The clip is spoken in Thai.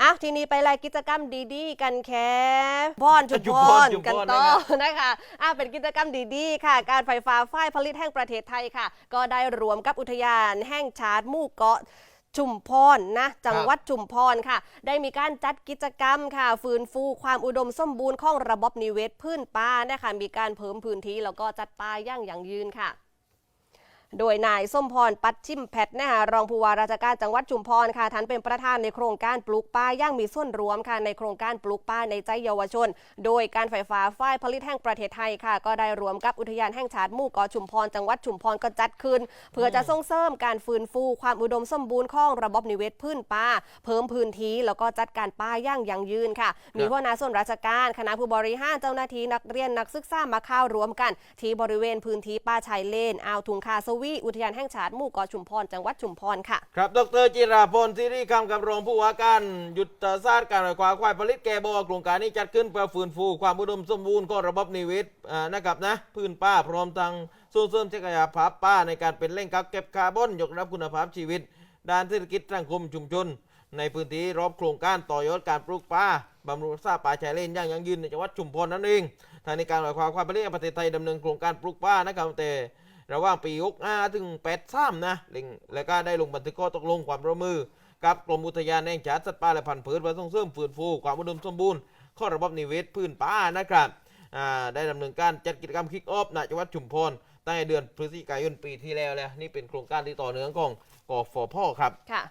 อะทีนี้ไปรายกิจกรรมดีๆ กันแค่พรจุจุพพรรจุพรกันต่อนะครับนะคะอะเป็นกิจกรรมดีๆ ค่ะ การไฟฟ้าฝ่ายผลิตแห่งประเทศไทยค่ะ ก็ได้รวมกับอุทยานแห่งชาติหมู่เกาะชุมพรนะจังหวัดชุมพรค่ะ ได้มีการจัดกิจกรรมค่ะ ฟื้นฟูความอุดมสมบูรณ์ของระบบนิเวศพื้นป่านะคะมีการเพิ่มพื้นที่แล้วก็จัดป่าอย่างยั่งยืนค่ะ โดยนายส้มพร ปัดชิมแพทย์นะคะรองผู้ว่าราชการจังหวัดชุมพรค่ะท่านเป็นประธานในโครงการปลูกป่าย่างมีส่วนรวมค่ะในโครงการปลูกป่าในใจเยาวชน โดยการไฟฟ้าฝ่ายผลิตแห่งประเทศไทยค่ะ ก็ได้รวมกับอุทยานแห่งชาติหมู่เกาะชุมพรจังหวัดชุมพรก็จัดขึ้น เพื่อจะส่งเสริมการฟื้นฟูความอุดมสมบูรณ์ของระบบนิเวศพื้นป่าเพิ่มพื้นที่แล้วก็จัดการป่าย่างยั่งยืนค่ะ มีหัวหน้าส่วนราชการคณะผู้บริหารเจ้าหน้าที่นักเรียนนักศึกษามาเข้ารวมกัน ที่บริเวณพื้นที่ป่าชายเลนอ่าวทุงคาสวอุทยานแห่งชาติหมู่เกาะชุมพรจังหวัดชุมพรค่ะ ครับ ดรจิราพลสิริคำกับรองผู้ว่าการยุทธศาสตร์การขวาควายผลิตแกบอกว่าโครงการนี้จัดขึ้นเพื่อฟื้นฟูความอุดมสมบูรณ์ของระบบนิเวศอ่านะครับนะพื้นป่าพร้อมทั้งส่งเสริมศักยภาพป่าในการเป็นแหล่งกักเก็บคาร์บอนยกระดับคุณภาพชีวิต ด้านเศรษฐกิจสังคมชุมชน ในพื้นที่รอบโครงการต่อยอดการปลูกป่าบำรุงรักษาป่าชายเลนอย่างยั่งยืนในจังหวัดชุมพรนั่นเองทางในการขวาความผลิตแห่งประเทศไทยดำเนินโครงการปลูกป่านะครับแต่ ระหว่างปี65ถึง83นะเล็งแล้วก็ได้ลงบันทึกข้อตกลงความร่วมมือ กับกรมอุทยานแห่งชาติสัตว์ป่าและพันธุ์พืชเพื่อส่งเสริมฟื้นฟูความอุดมสมบูรณ์ข้อระบบนิเวศพื้นป่านะครับได้ดำเนินการจัดกิจกรรมคิกออฟณจังหวัดชุมพรตั้งแต่เดือนพฤศจิกายนปีที่แล้วแล้วนี่เป็นโครงการที่ต่อเนื่องของกฟพครับค่ะ